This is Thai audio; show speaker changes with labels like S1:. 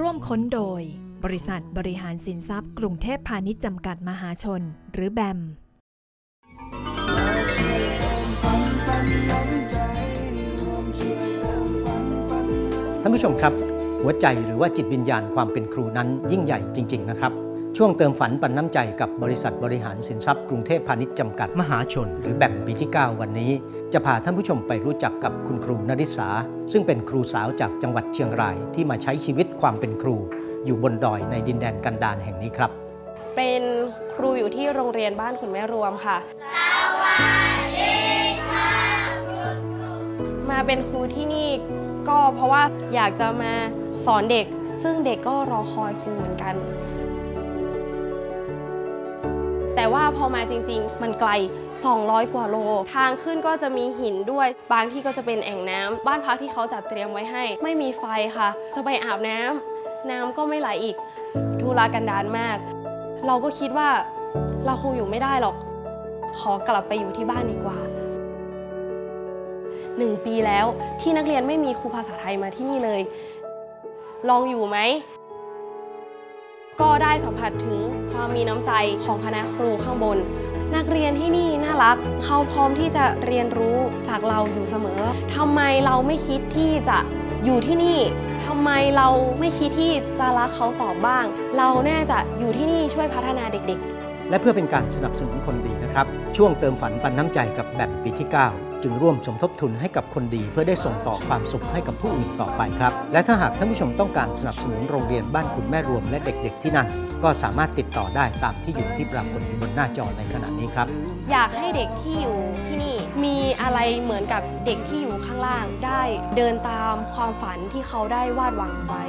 S1: ร่วมค้นโดย บริษัทบริหารสินทรัพย์ กรุงเทพพาณิชย์จำกัดมหาชน หรือแบม
S2: ท่านผู้ชมครับ หัวใจหรือว่าจิตวิญญาณความเป็นครูนั้นยิ่งใหญ่จริง ๆ นะครับ ช่วงเติมฝันปันน้ำใจกับบริษัทบริหารสินทรัพย์กรุงเทพพาณิชย์จำกัดมหาชน หรือแบมปีที่ 9 วันนี้ จะพาท่านผู้ชมไปรู้จักกับคุณครูนริษา ซึ่งเป็นครูสาวจากจังหวัดเชียงรายที่มาใช้ชีวิตความเป็นครู อยู่บนดอยในดินแดนกันดารแห่งนี้ครับ
S3: เป็นครูอยู่ที่โรงเรียนบ้านขุนแม่รวมค่ะสวัสดีค่ะ มาเป็นครูที่นี่ก็เพราะว่าอยากจะมาสอนเด็ก ซึ่งเด็กก็รอคอยครูเหมือนกัน แต่ว่าพอมาจริง ๆ มันไกล 200 กว่าโล ทางขึ้นก็จะมีหินด้วย บางที่ก็จะเป็นแอ่งน้ำบ้านพักที่เขาจัดเตรียมไว้ให้ ไม่มีไฟค่ะ จะไปอาบน้ำน้ำก็ไม่ไหลอีกทุรากันดารมาก เราก็คิดว่าเราคงอยู่ไม่ได้หรอก ขอกลับไปอยู่ที่บ้านดีกว่าหนึ่งปีแล้วที่นักเรียนไม่มีครูภาษาไทยมาที่นี่เลย ลองอยู่ไหม ก็ได้สัมผัสถึงความมีน้ำใจของคณะครูข้างบน นักเรียนที่นี่น่ารัก เขาพร้อมที่จะเรียนรู้จากเราอยู่เสมอทำไมเราไม่คิดที่จะอยู่ที่นี่ทำไมเราไม่คิดที่จะรักเขาตอบบ้าง เราแน่จะอยู่ที่นี่ช่วยพัฒนาเด็กๆ
S2: และเพื่อเป็นการสนับสนุนคนดีนะครับ ช่วงเติมฝันปันน้ำใจกับแบ่มปีที่ 9 จึงร่วมสมทบทุนให้กับคนดี เพื่อได้ส่งต่อความสุขให้กับผู้อื่นต่อไปครับ และถ้าหากท่านผู้ชมต้องการสนับสนุนโรงเรียนบ้านคุณแม่รวมและเด็กๆที่นั่น ก็สามารถติดต่อได้ตามที่อยู่ที่ปรากฏอยู่บนหน้าจอในขณะนี้ครับ
S3: อยากให้เด็กที่อยู่ที่นี่มีอะไรเหมือนกับเด็กที่อยู่ข้างล่าง ได้เดินตามความฝันที่เขาได้วาดหวังไว้